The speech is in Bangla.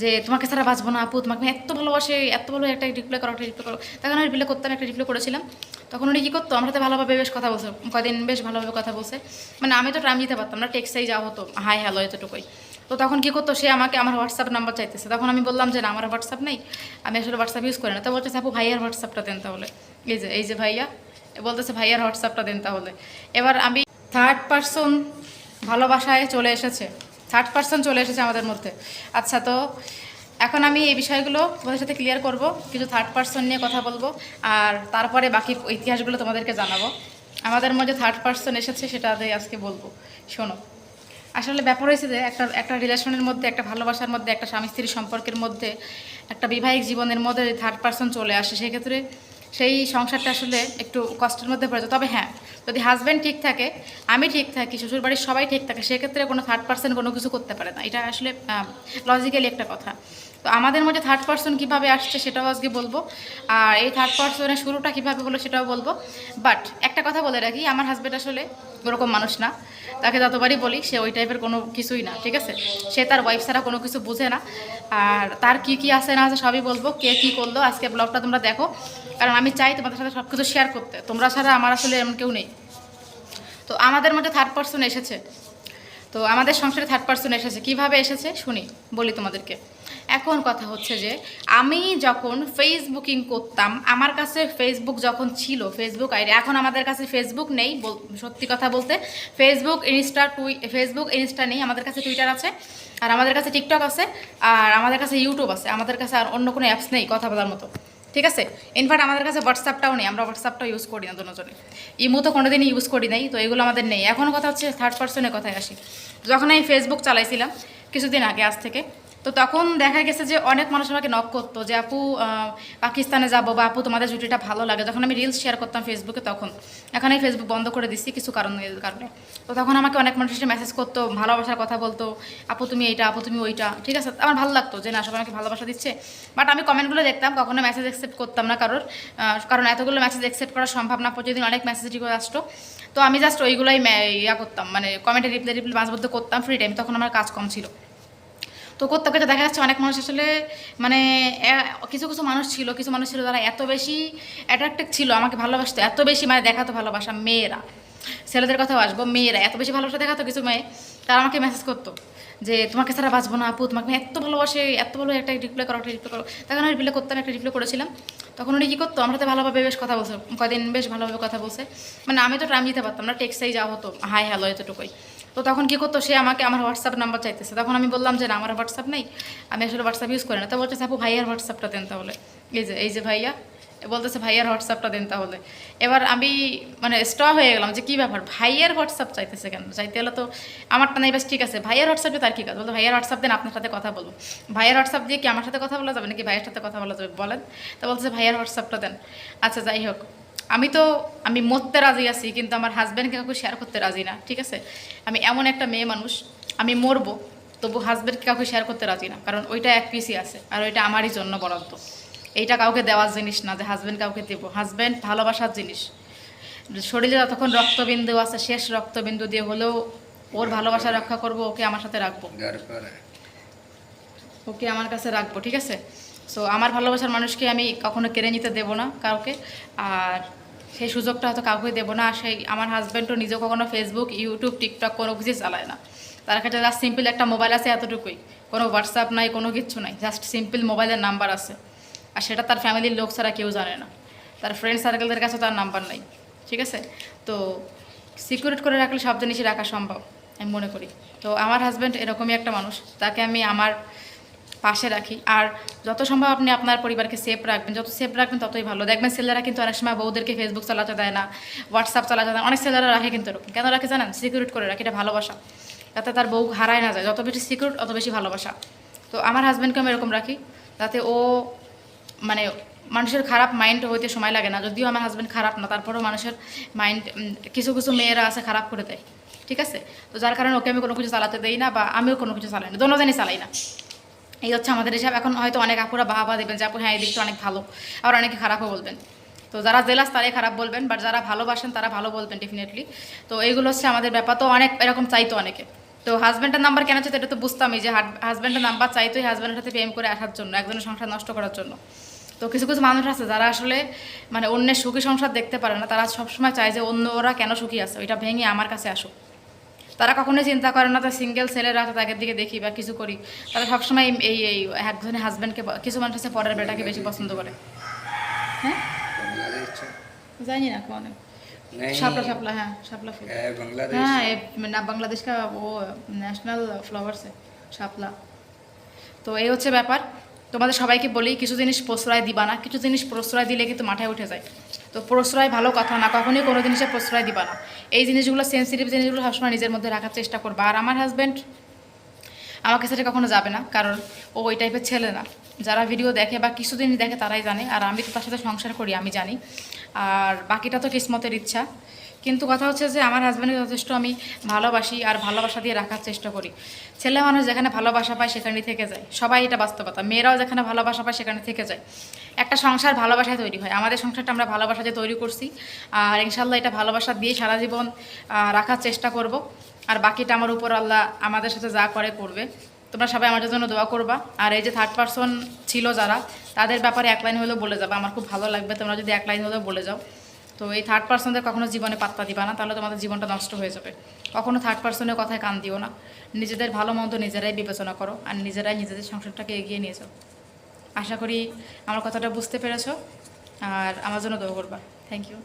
যে তোমাকে ছাড়া বাঁচবো না, আপু, তোমাকে এত ভালোবাসে, এত ভালো একটা রিপ্লাই করো, একটা রিপ্লাই করো। তখন আমি রিপ্লাই করতাম, একটা রিপ্লাই করেছিলাম। তখন উনি কী করতো, আমার সাথে ভালোভাবে বেশ কথা বলছে কদিন বেশ ভালোভাবে কথা বলছে। মানে আমি তো টাইম দিতে পারতাম না টেক্সটাই যাওয়া হতো হাই হ্যালো এতটুকুই। তো তখন কী করতো, সে আমাকে আমার হোয়াটসঅ্যাপ নাম্বার চাইতেছে। তখন আমি বললাম যে, না, আমার হোয়াটসঅ্যাপ নেই, আমি আসলে হোয়াটসঅ্যাপ ইউজ করি না। তো বলছে আপু, ভাইয়ার হোয়াটসঅ্যাপটা দেন তাহলে। এই যে এই যে ভাইয়া বলতেছে, ভাইয়ার হোয়াটসঅ্যাপটা দেন তাহলে। এবার আমি থার্ড পারসন ভালোবাসায় চলে এসেছে। থার্ড পারসন চলে এসেছে আমাদের মধ্যে। আচ্ছা তো এখন আমি এই বিষয়গুলো তোমাদের সাথে ক্লিয়ার করব, কিছু থার্ড পারসন নিয়ে কথা বলব, আর তারপরে বাকি ইতিহাসগুলো তোমাদেরকে জানাব। আমাদের মধ্যে থার্ড পারসন এসেছে সেটা আজকে বলব। শোনো, আসলে ব্যাপার হয়েছে যে একটা একটা রিলেশনের মধ্যে, একটা ভালোবাসার মধ্যে, একটা স্বামী স্ত্রীর সম্পর্কের মধ্যে, একটা বিবাহিক জীবনের মধ্যে থার্ড পারসন চলে আসে। সেক্ষেত্রে সেই সংসারটা আসলে একটু কষ্টের মধ্যে পড়ে তবে হ্যাঁ যদি হাজব্যান্ড ঠিক থাকে, আমি ঠিক থাকি, শ্বশুরবাড়ির সবাই ঠিক থাকে, সেক্ষেত্রে কোনো থার্ড পার্সন কোনো কিছু করতে পারে না। এটা আসলে লজিক্যালি একটা কথা। তো আমাদের মধ্যে থার্ড পার্সন কীভাবে আসছে সেটাও আজকে বলব। আর এই থার্ড পার্সনের শুরুটা কীভাবে হলো সেটাও বলব। বাট একটা কথা বলে রাখি, আমার হাজব্যান্ড আসলে ওরকম মানুষ না। তাকে যতবারই বলি, সে ওই টাইপের কোনো কিছুই না, ঠিক আছে? সে তার ওয়াইফ ছাড়া কোনো কিছু বুঝে না। আর তার কি কি আছে না আছে সবই বলব, কে কী করল, আজকে ব্লগটা তোমরা দেখো। কারণ আমি চাই তোমাদের সাথে সব কিছু শেয়ার করতে। তোমরা ছাড়া আমার আসলে এমন কেউ নেই। তো আমাদের মধ্যে থার্ড পার্সন এসেছে। তো আমাদের সংসারে থার্ড পার্সন এসেছে। কীভাবে এসেছে? শুনি, বলি তোমাদেরকে। এখন কথা হচ্ছে যে, আমি যখন ফেসবুকিং করতাম, আমার কাছে ফেসবুক যখন ছিল ফেসবুক আইডি, এখন আমাদের কাছে ফেসবুক নেই সত্যি কথা বলতে ফেসবুক ইনস্টা টুই ফেসবুক ইনস্টা নেই, আমাদের কাছে টুইটার আছে, আর আমাদের কাছে টিকটক আছে, আর আমাদের কাছে ইউটিউব আছে, আমাদের কাছে আর অন্য কোনো অ্যাপস নেই, কথা বলার মতো, ঠিক আছে? ইনফ্যাক্ট আমাদের কাছে হোয়াটসঅ্যাপটাও নেই, আমরা হোয়াটসঅ্যাপটাও ইউজ করি না দুজনে। ইমো তো কোনোদিনই ইউজ করি নাই, তো এগুলো আমাদের নেই। এখন কথা হচ্ছে থার্ড পার্সনের কথায় আসি। যখন আমি ফেসবুক চালাইছিলাম, কিছুদিন আগে, আজ থেকে তো তখন দেখা গেছে যে অনেক মানুষ আমাকে নক করতো যে, আপু পাকিস্তানে যাব বা আপু, তোমাদের জুটিটা ভালো লাগে। যখন আমি রিলস শেয়ার করতাম ফেসবুকে তখন। এখন আমি ফেসবুক বন্ধ করে দিচ্ছি কিছু কারণে কারণে। তো তখন আমাকে অনেক মানুষ এসে মেসেজ করতো, ভালোবাসার কথা বলতো, আপু, তুমি এইটা, আপু, তুমি ওইটা। ঠিক আছে? আমার ভালো লাগতো যে, না, সবাই আমাকে ভালোবাসা দিচ্ছে। বাট আমি কমেন্টগুলো দেখতাম, কখনো মেসেজ অ্যাকসেপ্ট করতাম না কারোর কারণ এতগুলো মেসেজ অ্যাকসেপ্ট করা সম্ভব না। প্রতিদিন অনেক মেসেজ রিকোয়েস্ট আসতো। তো আমি জাস্ট ওইগুলোই ইয়া করতাম মানে কমেন্টে রিপ্লাই রিপ্লাই মধ্যে করতাম ফ্রি টাইম তখন আমার কাজ কম ছিল। তো করতে করতে দেখা যাচ্ছে অনেক মানুষ আসলে মানে কিছু কিছু মানুষ ছিল, কিছু মানুষ ছিল যারা এত বেশি অ্যাট্রাক্টিভ ছিল, আমাকে ভালোবাসতো, এত বেশি মানে দেখাতো ভালোবাসা মেয়েরা। ছেলেদের কথাও আসব, মেয়েরা, এত বেশি ভালোবাসা দেখাতো কিছু মেয়ে। তারা আমাকে মেসেজ করতো যে, তোমাকে ছাড়া বাঁচবো না আপু, তোমাকে এত ভালোবাসে, এত ভালো একটা রিপ্লাই করো, একটা রিপ্লাই করো। তখন আমি রিপ্লাই করতাম, একটা রিপ্লাই করেছিলাম। তখন উনি কী করতো, আমার সাথে ভালোভাবে বেশ কথা বলছে, কদিন বেশ ভালোভাবে কথা বলছে। মানে আমি তো টাইম দিতে পারতাম না টেক্সটাই যাওয়া হতো হাই হ্যালো এতটুকুই। তো তখন কী করতো, সে আমাকে আমার হোয়াটসঅ্যাপ নাম্বার চাইতেছে। তখন আমি বললাম যে, না, আমার হোয়াটসঅ্যাপ নেই, আমি আসলে হোয়াটসঅ্যাপ ইউজ করি না। তো বলছে আপু, ভাইয়ার হোয়াটসঅ্যাপটা দেন তাহলে। এই যে এই যে ভাইয়া বলতেছে, ভাইয়ার হোয়াটসঅ্যাপটা দেন তাহলে। এবার আমি মানে স্ট হয়ে গেলাম যে, কী ব্যাপার? ভাইয়ের হোয়াটসঅ্যাপ চাইতেছে কেন? চাইতে হলে তো আমারটা নাই বেশ ঠিক আছে। ভাইয়ের হোয়াটসঅ্যাপে তার কী কাজ? বলতো, ভাইয়ের হোয়াটসঅ্যাপ দেন, আপনার সাথে কথা বলব ভাইয়ের হোয়াটসঅ্যাপ দিয়ে কি আমার সাথে কথা বলা যাবে নাকি ভাইয়ের সাথে কথা বলা যাবে? বলেন। তো বলতেছে, ভাইয়ের হোয়াটসঅ্যাপটা দেন। আচ্ছা যাই হোক। আমি তো, আমি মরতে রাজি আছি, কিন্তু আমার হাজব্যান্ডকে কাউকে শেয়ার করতে রাজি না, ঠিক আছে? আমি এমন একটা মেয়ে মানুষ, আমি মরবো, তবু হাজব্যান্ডকে কাউকে শেয়ার করতে রাজি না, কারণ ওইটা এক পিসি আছে, আর ওইটা আমারই জন্য বরাদ্দ। এইটা কাউকে দেওয়ার জিনিস না যে হাজব্যান্ড কাউকে দেব। হাজব্যান্ড ভালোবাসার জিনিস। শরীরে যতক্ষণ রক্তবিন্দু আছে শেষ রক্তবিন্দু দিয়ে হলেও ওর ভালোবাসা রক্ষা করব ওকে আমার সাথে রাখব। ওকে আমার কাছে রাখব ঠিক আছে? সো আমার ভালোবাসার মানুষকে আমি কখনো কেড়ে নিতে দেব না কাউকে। আর সেই সুযোগটা হয়তো কাউকে দেবো না। আর সেই আমার হাজব্যান্ডও নিজেও কখনো ফেসবুক ইউটিউব টিকটক কোনো কিছু চালায় না। তার কাছে জাস্ট সিম্পল একটা মোবাইল আছে এতটুকুই। কোনো হোয়াটসঅ্যাপ নাই কোনো কিচ্ছু নাই। জাস্ট সিম্পল মোবাইলের নাম্বার আছে। আর সেটা তার ফ্যামিলির লোক ছাড়া কেউ জানে না। তার ফ্রেন্ড সার্কেলদের কাছে তার নাম্বার নাই, ঠিক আছে? তো সিকিউরিট করে রাখলে সব জিনিসই রাখা সম্ভব, আমি মনে করি। তো আমার হাজব্যান্ড এরকমই একটা মানুষ, তাকে আমি আমার পাশে রাখি। আর যত সম্ভব আপনি আপনার পরিবারকে সেফ রাখবেন, যত সেফ রাখবেন ততই ভালো। দেখবেন ছেলেরা কিন্তু অনেক সময় বউদেরকে ফেসবুক চালাতে দেয় না হোয়াটসঅ্যাপ চালাতে দেয় অনেক ছেলেরা রাখে কিন্তু এরকম। কেন রাখে জানেন? সিকিউরিট করে রাখে, এটা ভালোবাসা। যাতে তার বউ হারায় না যায়। যত বেশি সিকিউরিট অত বেশি ভালোবাসা। তো আমার হাজব্যান্ডকে আমি এরকম রাখি, যাতে ও মানে মানুষের খারাপ মাইন্ড হইতে সময় লাগে না। যদিও আমার হাজব্যান্ড খারাপ না, তারপরেও মানুষের মাইন্ড কিছু কিছু মেয়েরা আছে খারাপ করে দেয়। ঠিক আছে? তো যার কারণে ওকে আমি কোনো কিছু চালাতে দেই না বা আমিও কোনো কিছু চালাই না দোনোজনই চালাই না। এই হচ্ছে আমাদের হিসাব। এখন হয়তো অনেক আপুরা বাবা দেবেন যে, আপু হ্যাঁ এই দিকটা অনেক ভালো। আবার অনেকে খারাপও বলবেন। তো যারা জেলাস তারাই খারাপ বলবেন বাট যারা ভালোবাসেন, তারা ভালো বলবেন ডেফিনেটলি তো এইগুলো হচ্ছে আমাদের ব্যাপার। তো অনেক, এরকম চাইতো অনেকে। তো হাজব্যান্ডের নাম্বার কেন চাইতে এটা তো বুঝতামই যে হাজব্যান্ডের নাম্বার চাইতো হাজব্যান্ডের সাথে প্রেম করে আসার জন্য একজনের সংসার নষ্ট করার জন্য। তো কিছু কিছু মানুষ আছে যারা আসলে মানে অন্যের সুখী সংসার দেখতে পারে না তারা সবসময় চায় যে অন্য ওরা কেন সুখী আসে ওইটা ভেঙে আমার কাছে আসুক। তারা কখনোই চিন্তা করে না তার সিঙ্গেল ছেলেরা তাদের দিকে দেখি বা কিছু করি। তারা সবসময় এই এই একজনের হাজব্যান্ডকে কিছু মানুষ আছে পরের বেটাকে বেশি পছন্দ করে। হ্যাঁ? জানি না কোনো नहीं শাপলা শাপলা হ্যাঁ শাপলা ফুল है बांग्लादेश हाँ ये ना बांग्लादेश का वो ন্যাশনাল ফ্লাওয়ার্স শাপলা তো এই হচ্ছে ব্যাপার তোমাদের সবাইকে বলি কিছু জিনিস প্রশ্রয় দিবা না কিছু জিনিস প্রশ্রয় দিলে কিন্তু মাথায় উঠে যায় তো প্রশ্রয় ভালো কথা না কখনোই কোনো জিনিসের প্রশ্রয় দিবা না এই জিনিসগুলো সেন্সিটিভ জিনিসগুলো সবসময় নিজের মধ্যে রাখার চেষ্টা করবা আর আমার হাজব্যান্ড আমাকে সাথে কখনো যাবে না, কারণ ও ওই টাইপের ছেলে না। যারা ভিডিও দেখে বা কিছু জিনিস দেখে তারাই জানে, আর আমি তো তার সাথে সংসার করি, আমি জানি। আর বাকিটা তো কিসমতের ইচ্ছা। কিন্তু কথা হচ্ছে যে আমার হাজব্যান্ডকে যথেষ্ট আমি ভালোবাসি আর ভালোবাসা দিয়ে রাখার চেষ্টা করি। ছেলে মানুষ যেখানে ভালোবাসা পায় সেখানেই থেকে যায়। সবাই এটা বাস্তবতা। মেয়েরাও যেখানে ভালোবাসা পায় সেখানে থেকে যায়। একটা সংসার ভালোবাসায় তৈরি হয়। আমাদের সংসারটা আমরা ভালোবাসা দিয়ে তৈরি করছি। আর ইনশাল্লাহ এটা ভালোবাসা দিয়ে সারা জীবন রাখার চেষ্টা করব। আর বাকিটা আমার উপর আল্লাহ আমাদের সাথে যা করে করবে। তোমরা সবাই আমাদের জন্য দোয়া করবা। আর এই যে থার্ড পার্সন ছিল যারা, তাদের ব্যাপারে এক লাইন হলেও বলে যাবে। আমার খুব ভালো লাগবে, তোমরা যদি এক লাইন হলেও বলে যাও। তো এই থার্ড পার্সনদের কখনো জীবনে পাত্তা দিবা না, তাহলে তোমাদের জীবনটা নষ্ট হয়ে যাবে। কখনো থার্ড পার্সনের কথায় কান দিও না। নিজেদের ভালো মন্দ নিজেরাই বিবেচনা করো, আর নিজেরাই নিজেদের সংসারটাকে এগিয়ে নিয়ে যাও। আশা করি আমার কথাটা বুঝতে পেরেছ, আর আমার জন্য দোয়া করবা। Thank you